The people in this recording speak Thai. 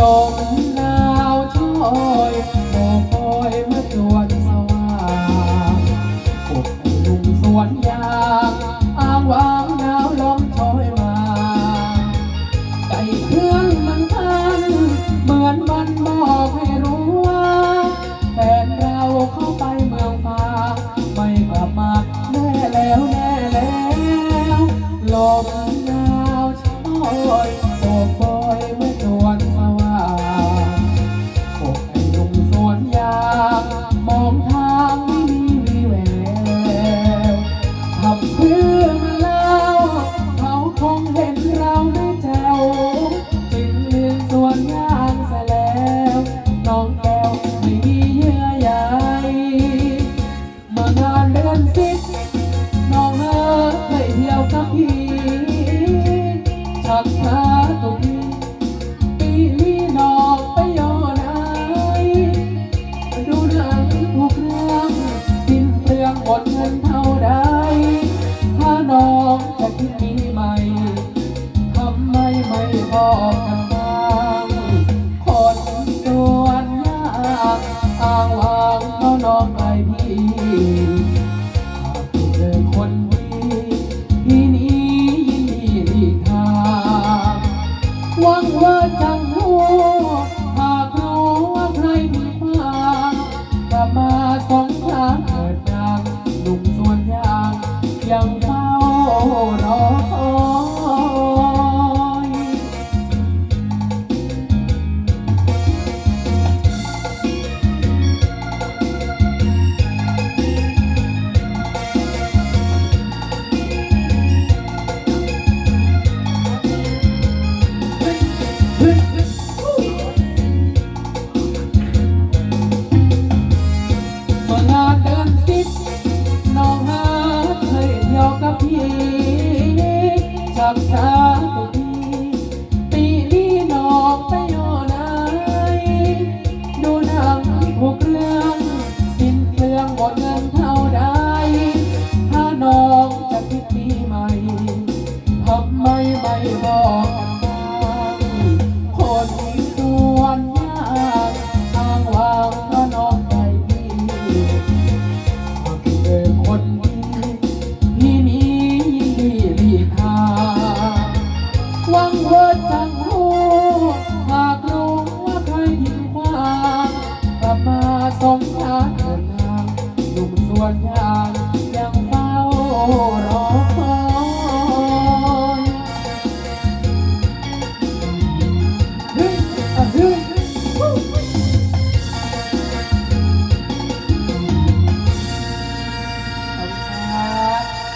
ลมหนาวช่อยโบกคอยมาจวนสว่างปกให้ลุงสวนยางอ้างว้างหนาวลมช่อยมาใจเครื่องมันทันเหมือนมันบอกให้รู้ ตุกีปีลีดอกไปโยนายดูหนังถูกเร่อสิ้นเปลืองหมดเงินเท่าใดถ้านองจะทิ้มีใหม่ทำไมไม่บอกกันบ้างวนยากอ้างวางเท่น้องไปพี่ รอ วังเวทังหูหากรู้ว่าใครผิดความกลับมาสงสารเดินทางหนุ่มสวนยา